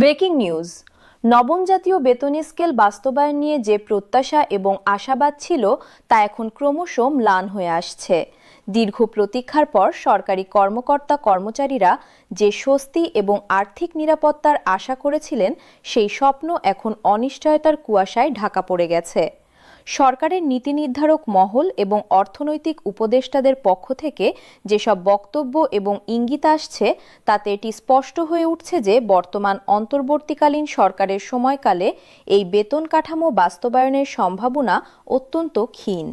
Breaking news. নবম জাতীয় বেতন স্কেল বাস্তবায়ন নিয়ে যে প্রত্যাশা এবং আশাবাদ ছিল, তা এখন ক্রমশ ম্লান হয়ে আসছে। দীর্ঘ প্রতীক্ষার পর সরকারি কর্মকর্তা কর্মচারীরা যে স্বস্তি এবং আর্থিক নিরাপত্তার আশা করেছিলেন, সেই স্বপ্ন এখন অনিশ্চয়তার কুয়াশায় ঢাকা পড়ে গেছে। সরকারের নীতি নির্ধারক মহল এবং অর্থনৈতিক উপদেষ্টাদের পক্ষ থেকে যেসব বক্তব্য এবং ইঙ্গিত আসছে, তাতে এটি স্পষ্ট হয়ে উঠছে যে বর্তমান অন্তর্বর্তীকালীন সরকারের সময়কালে এই বেতন কাঠামো বাস্তবায়নের সম্ভাবনা অত্যন্ত ক্ষীণ।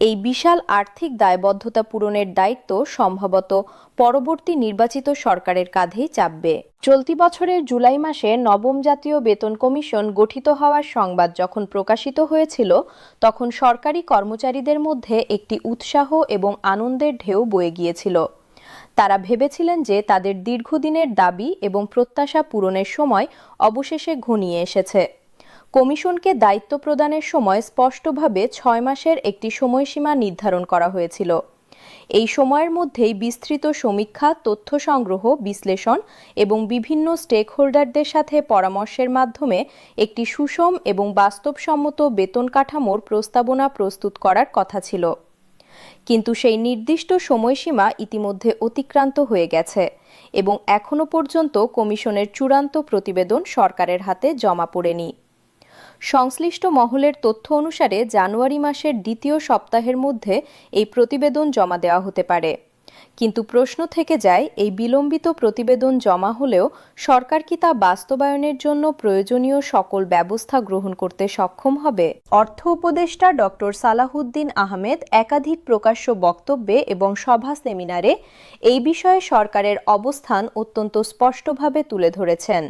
এই বিশাল আর্থিক দায়বদ্ধতা পূরণের দায়িত্ব সম্ভবত পরবর্তী নির্বাচিত সরকারের কাঁধেই চাপবে। চলতি বছরের জুলাই মাসে নবম জাতীয় বেতন কমিশন গঠিত হওয়ার সংবাদ যখন প্রকাশিত হয়েছিল, তখন সরকারি কর্মচারীদের মধ্যে একটি উৎসাহ এবং আনন্দের ঢেউ বয়ে গিয়েছিল। তারা ভেবেছিলেন যে তাদের দীর্ঘদিনের দাবি এবং প্রত্যাশা পূরণের সময় অবশেষে ঘনিয়ে এসেছে। কমিশনকে দায়িত্ব প্রদানের সময় স্পষ্টভাবে ছয় মাসের একটি সময়সীমা নির্ধারণ করা হয়েছিল। এই সময়ের মধ্যেই বিস্তৃত সমীক্ষা, তথ্য সংগ্রহ, বিশ্লেষণ এবং বিভিন্ন স্টেক হোল্ডারদের সাথে পরামর্শের মাধ্যমে একটি সুষম এবং বাস্তবসম্মত বেতন কাঠামোর প্রস্তাবনা প্রস্তুত করার কথা ছিল। কিন্তু সেই নির্দিষ্ট সময়সীমা ইতিমধ্যে অতিক্রান্ত হয়ে গেছে এবং এখনও পর্যন্ত কমিশনের চূড়ান্ত প্রতিবেদন সরকারের হাতে জমা পড়েনি। সংশ্লিষ্ট মহলের তথ্য অনুসারে জানুয়ারি মাসের দ্বিতীয় সপ্তাহের মধ্যে এই প্রতিবেদন জমা দেওয়া হতে পারে। কিন্তু প্রশ্ন থেকে যায়, এই বিলম্বিত প্রতিবেদন জমা হলেও সরকার কি তা বাস্তবায়নের জন্য প্রয়োজনীয় সকল ব্যবস্থা গ্রহণ করতে সক্ষম হবে? অর্থ উপদেষ্টা ডক্টর সালাহুদ্দিন আহমেদ একাধিক প্রকাশ্য বক্তব্যে এবং সভা সেমিনারে এই বিষয়ে সরকারের অবস্থান অত্যন্ত স্পষ্টভাবে তুলে ধরেছেন।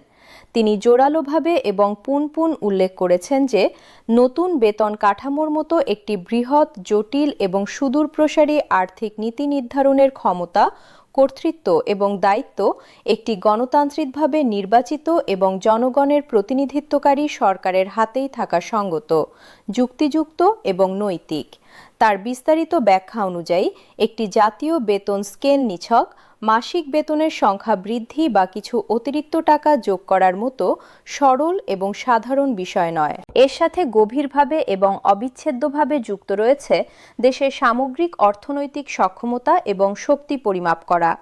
তিনি জোরালোভাবে এবং পুন পুন উল্লেখ করেছেন যে, নতুন বেতন কাঠামোর মতো একটি বৃহৎ, জটিল এবং সুদূরপ্রসারী আর্থিক নীতি নির্ধারণের ক্ষমতা, কর্তৃত্ব এবং দায়িত্ব একটি গণতান্ত্রিকভাবে নির্বাচিত এবং জনগণের প্রতিনিধিত্বকারী সরকারের হাতেই থাকা সঙ্গত, যুক্তিযুক্ত এবং নৈতিক। তার বিস্তারিত ব্যাখ্যা অনুযায়ী, একটি জাতীয় বেতন স্কেল নিছক মাসিক বেতনের সংখ্যা বৃদ্ধি বা কিছু অতিরিক্ত টাকা যোগ করার মতো সরল এবং সাধারণ বিষয় নয়। এর সাথে গভীরভাবে এবং অবিচ্ছেদ্যভাবে যুক্ত রয়েছে দেশের সামগ্রিক অর্থনৈতিক সক্ষমতা এবং শক্তি পরিমাপ করা।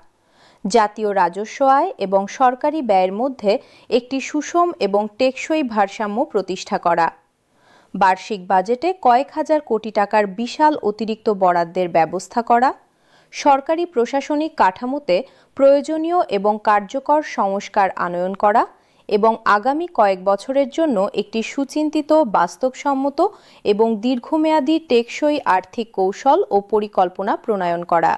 জাতীয় রাজস্ব আয় এবং সরকারি ব্যয়ের মধ্যে একটি সুষম এবং টেকসই ভারসাম্য প্রতিষ্ঠা করা। বার্ষিক বাজেটে কয়েক হাজার কোটি টাকার বিশাল অতিরিক্ত বরাদ্দের ব্যবস্থা করা। সরকারি প্রশাসনিক কাঠামোতে প্রয়োজনীয় এবং কার্যকর সংস্কার আনয়ন করা এবং আগামী কয়েক বছরের জন্য একটি সুচিন্তিত, বাস্তবসম্মত এবং দীর্ঘমেয়াদী টেকসই আর্থিক কৌশল ও পরিকল্পনা প্রণয়ন করা।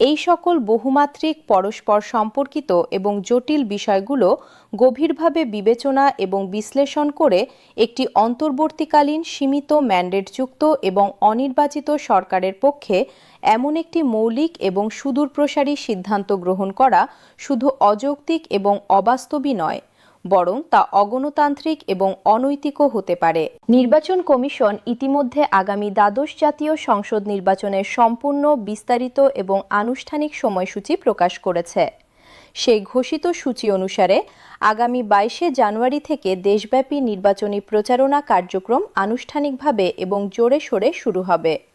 এই সকল বহুমাত্রিক পরস্পর সম্পর্কিত এবং জটিল বিষয়গুলো গভীরভাবে বিবেচনা এবং বিশ্লেষণ করে একটি অন্তর্বর্তীকালীন সীমিত ম্যান্ডেটযুক্ত এবং অনির্বাচিত সরকারের পক্ষে এমন একটি মৌলিক এবং সুদূরপ্রসারী সিদ্ধান্ত গ্রহণ করা শুধু অযৌক্তিক এবং অবাস্তবই নয় বরং তা অগণতান্ত্রিক এবং অনৈতিকও হতে পারে। নির্বাচন কমিশন ইতিমধ্যে আগামী দ্বাদশ জাতীয় সংসদ নির্বাচনের সম্পূর্ণ, বিস্তারিত এবং আনুষ্ঠানিক সময়সূচি প্রকাশ করেছে। সেই ঘোষিত সূচি অনুসারে আগামী বাইশে জানুয়ারি থেকে দেশব্যাপী নির্বাচনী প্রচারণা কার্যক্রম আনুষ্ঠানিকভাবে এবং জোরে সোরে শুরু হবে।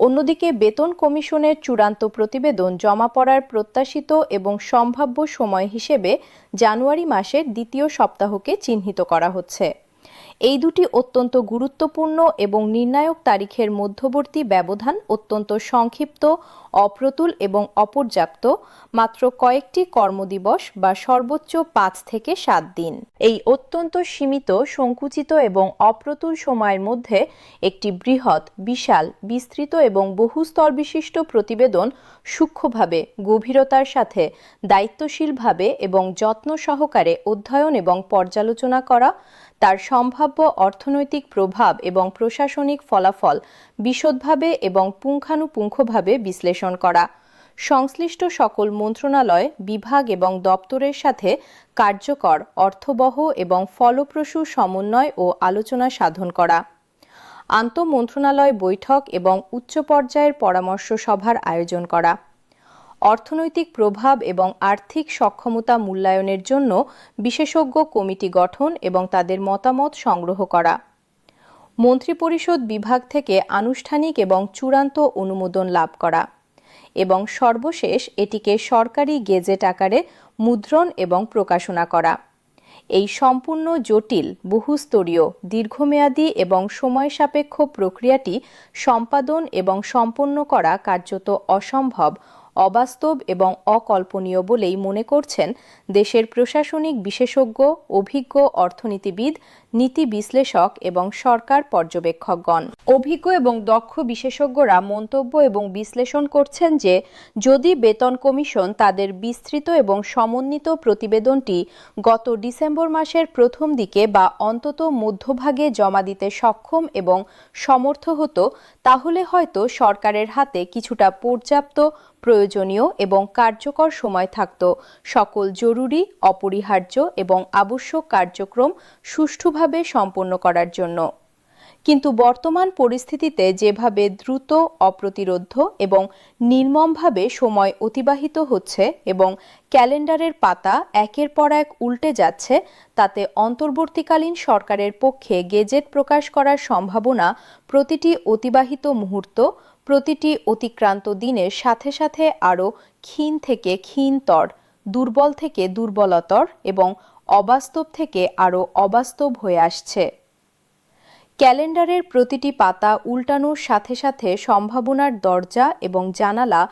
অন্যদিকে বেতন কমিশনের চূড়ান্ত প্রতিবেদন জমা পড়ার প্রত্যাশিত এবং সম্ভাব্য সময় হিসেবে জানুয়ারি মাসের দ্বিতীয় সপ্তাহকে চিহ্নিত করা হচ্ছে। এই দুটি অত্যন্ত গুরুত্বপূর্ণ এবং নির্ণায়ক তারিখের মধ্যবর্তী ব্যবধান অত্যন্ত সংক্ষিপ্ত, অপ্রতুল এবং অপর্যাপ্ত, মাত্র কয়েকটি কর্মদিবস বা সর্বোচ্চ পাঁচ থেকে সাত দিন। এই অত্যন্ত সীমিত, সংকুচিত এবং অপ্রতুল সময়ের মধ্যে একটি বৃহৎ, বিশাল, বিস্তৃত এবং বহুস্তর বিশিষ্ট প্রতিবেদন সূক্ষ্মভাবে, গভীরতার সাথে, দায়িত্বশীলভাবে এবং যত্ন সহকারে অধ্যয়ন এবং পর্যালোচনা করা তার সম্ভাব্য অর্থনৈতিক প্রভাব এবং প্রশাসনিক ফলাফল বিশদভাবে এবং পুঙ্খানুপুঙ্খভাবে বিশ্লেষণ করা। সংশ্লিষ্ট সকল মন্ত্রণালয়, বিভাগ এবং দপ্তরের সাথে কার্যকর, অর্থবহ এবং ফলপ্রসূ সমন্বয় ও আলোচনা সাধন করা। আন্তঃমন্ত্রণালয় বৈঠক এবং উচ্চ পর্যায়ের পরামর্শ সভার আয়োজন করা। অর্থনৈতিক প্রভাব এবং আর্থিক সক্ষমতা মূল্যায়নের জন্য বিশেষজ্ঞ কমিটি গঠন এবং তাদের মতামত সংগ্রহ করা। মন্ত্রিপরিষদ বিভাগ থেকে আনুষ্ঠানিক এবং চূড়ান্ত অনুমোদন লাভ করা এবং সর্বশেষ এটিকে সরকারি গেজেট আকারে মুদ্রণ এবং প্রকাশনা করা। এই সম্পূর্ণ জটিল, বহুস্তরীয়, দীর্ঘমেয়াদী এবং সময় সাপেক্ষ প্রক্রিয়াটি সম্পাদন এবং সম্পন্ন করা কার্যত অসম্ভব অবাস্তব এবং অকল্পনীয় বলেই মনে করছেন দেশের প্রশাসনিক বিশেষজ্ঞ, অভিজ্ঞ অর্থনীতিবিদ, নীতি বিশ্লেষক এবং সরকার পর্যবেক্ষকগণ। অভিজ্ঞ এবং দক্ষ বিশেষজ্ঞরা মন্তব্য এবং বিশ্লেষণ করছেন যে, যদি বেতন কমিশন তাদের বিস্তৃত এবং সমন্বিত প্রতিবেদনটি গত ডিসেম্বর মাসের প্রথম দিকে বা অন্তত মধ্যভাগে জমা দিতে সক্ষম এবং সমর্থ হতো, তাহলে হয়তো সরকারের হাতে কিছুটা পর্যাপ্ত প্রয়োজনীয় এবং কার্যকর সময় থাকত। সকল জরুরি, অপরিহার্য এবং আবশ্যক কার্যক্রম সুষ্ঠুভাবে সম্পন্ন করার জন্য। কিন্তু বর্তমান পরিস্থিতিতে যেভাবে দ্রুত, অপ্রতিরোধ্য এবং নির্মমভাবে সময় অতিবাহিত হচ্ছে এবং ক্যালেন্ডারের পাতা একের পর এক উল্টে যাচ্ছে, তাতে অন্তর্বর্তীকালীন সরকারের পক্ষে গেজেট প্রকাশ করার সম্ভাবনা প্রতিটি অতিবাহিত মুহূর্ত প্রতিটি অতিক্রান্ত দিনের সাথে সাথে আরও ক্ষীণ থেকে ক্ষীণতর দুর্বল থেকে দুর্বলতর এবং অবাস্তব থেকে আরও অবাস্তব হয়ে আসছে। ক্যালেন্ডারের প্রতিটি পাতা উল্টানোর সাথে সাথে সম্ভাবনার দরজা এবং জানালা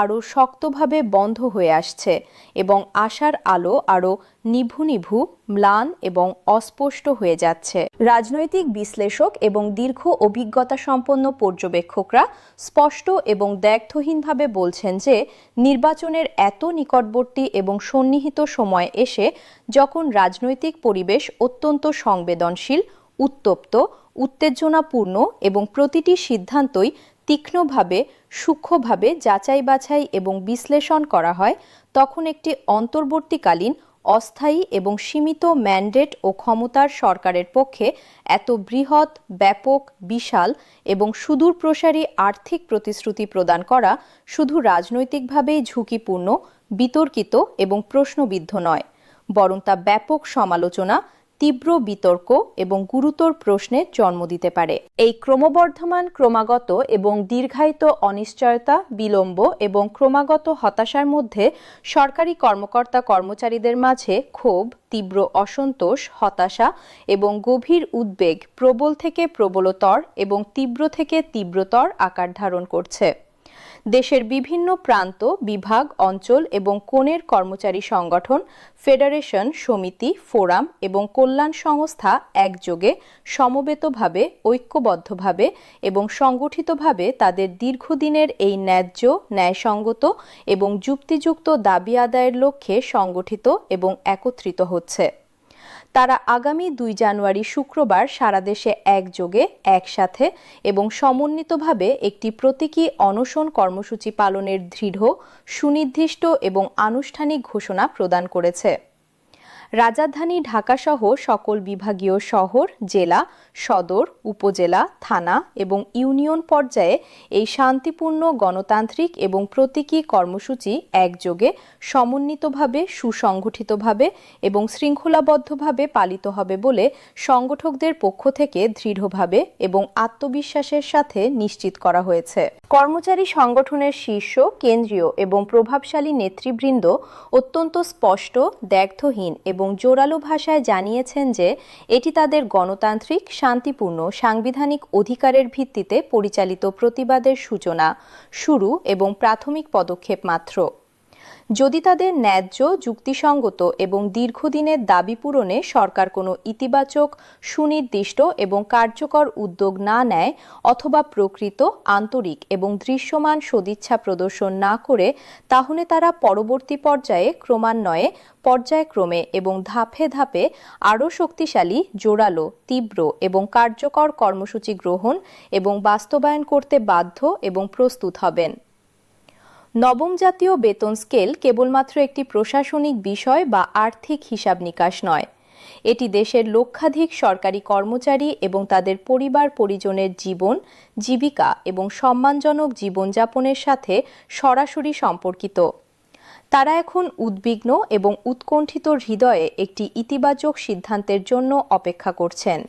আরও শক্তভাবে বন্ধ হয়ে আসছে এবং আশার আলো আরও নিভু নিভু, ম্লান এবং অস্পষ্ট হয়ে যাচ্ছে। রাজনৈতিক বিশ্লেষক এবং দীর্ঘ অভিজ্ঞতা সম্পন্ন পর্যবেক্ষকরা স্পষ্ট এবং দ্ব্যর্থহীনভাবে বলছেন যে, নির্বাচনের এত নিকটবর্তী এবং সন্নিহিত সময় এসে যখন রাজনৈতিক পরিবেশ অত্যন্ত সংবেদনশীল উত্তপ্ত, উত্তেজনাপূর্ণ এবং প্রতিটি সিদ্ধান্তই তীক্ষ্ণভাবে, সূক্ষ্মভাবে যাচাই বাছাই এবং বিশ্লেষণ করা হয়, তখন একটি অন্তর্বর্তীকালীন, অস্থায়ী এবং সীমিত ম্যান্ডেট ও ক্ষমতার সরকারের পক্ষে এত বৃহৎ, ব্যাপক, বিশাল এবং সুদূরপ্রসারী আর্থিক প্রতিশ্রুতি প্রদান করা শুধু রাজনৈতিকভাবেই ঝুঁকিপূর্ণ, বিতর্কিত এবং প্রশ্নবিদ্ধ নয়, বরং তা ব্যাপক সমালোচনা তীব্র বিতর্ক এবং গুরুতর প্রশ্নের জন্ম দিতে পারে। এই ক্রমবর্ধমান, ক্রমাগত এবং দীর্ঘায়িত অনিশ্চয়তা, বিলম্ব এবং ক্রমাগত হতাশার মধ্যে সরকারি কর্মকর্তা কর্মচারীদের মাঝে ক্ষোভ, তীব্র অসন্তোষ, হতাশা এবং গভীর উদ্বেগ প্রবল থেকে প্রবলতর এবং তীব্র থেকে তীব্রতর আকার ধারণ করছে। দেশের বিভিন্ন প্রান্ত, বিভাগ, অঞ্চল এবং কোণের কর্মচারী সংগঠন, ফেডারেশন, সমিতি, ফোরাম এবং কল্যাণ সংস্থা একযোগে সমবেতভাবে, ঐক্যবদ্ধভাবে এবং সংগঠিতভাবে তাদের দীর্ঘদিনের এই ন্যায্য, ন্যায়সঙ্গত এবং যুক্তিযুক্ত দাবি আদায়ের লক্ষ্যে সংগঠিত এবং একত্রিত হচ্ছে। তারা আগামী দুই জানুয়ারি শুক্রবার সারা দেশে একযোগে, একসাথে এবং সমন্বিতভাবে একটি প্রতীকী অনশন কর্মসূচি পালনের দৃঢ়, সুনির্দিষ্ট এবং আনুষ্ঠানিক ঘোষণা প্রদান করেছে। রাজধানী ঢাকাসহ সকল বিভাগীয় শহর, জেলা, সদর, উপজেলা, থানা এবং ইউনিয়ন পর্যায়ে এই শান্তিপূর্ণ গণতান্ত্রিক এবং প্রতীকী কর্মসূচি একযোগে সমন্বিতভাবে, সুসংগঠিতভাবে এবং শৃঙ্খলাবদ্ধভাবে পালিত হবে বলে সংগঠকদের পক্ষ থেকে দৃঢ়ভাবে এবং আত্মবিশ্বাসের সাথে নিশ্চিত করা হয়েছে। কর্মচারী সংগঠনের শীর্ষ, কেন্দ্রীয় এবং প্রভাবশালী নেতৃবৃন্দ অত্যন্ত স্পষ্ট, দ্ব্যর্থহীন এবং জোরালো ভাষায় জানিয়েছেন যে, এটি তাদের গণতান্ত্রিক, শান্তিপূর্ণ, সাংবিধানিক অধিকারের ভিত্তিতে পরিচালিত প্রতিবাদের সূচনা, শুরু এবং প্রাথমিক পদক্ষেপ মাত্র। যদি তাদের ন্যায্য, যুক্তিসঙ্গত এবং দীর্ঘদিনের দাবি পূরণে সরকার কোনো ইতিবাচক, সুনির্দিষ্ট এবং কার্যকর উদ্যোগ না নেয় অথবা প্রকৃত, আন্তরিক এবং দৃশ্যমান সদিচ্ছা প্রদর্শন না করে, তাহলে তারা পরবর্তী পর্যায়ে ক্রমান্বয়ে, পর্যায়ক্রমে এবং ধাপে ধাপে আরও শক্তিশালী, জোরালো, তীব্র এবং কার্যকর কর্মসূচি গ্রহণ এবং বাস্তবায়ন করতে বাধ্য এবং প্রস্তুত হবেন। নবম জাতীয় বেতন স্কেল কেবলমাত্র একটি প্রশাসনিক বিষয় বা আর্থিক হিসাব নিকাশ নয়। এটি দেশের লক্ষাধিক সরকারি কর্মচারী এবং তাদের পরিবার পরিজনের জীবন, জীবিকা এবং সম্মানজনক জীবনযাপনের সাথে সরাসরি সম্পর্কিত। তারা এখন উদ্বিগ্ন এবং উৎকণ্ঠিত হৃদয়ে একটি ইতিবাচক সিদ্ধান্তের জন্য অপেক্ষা করছেন।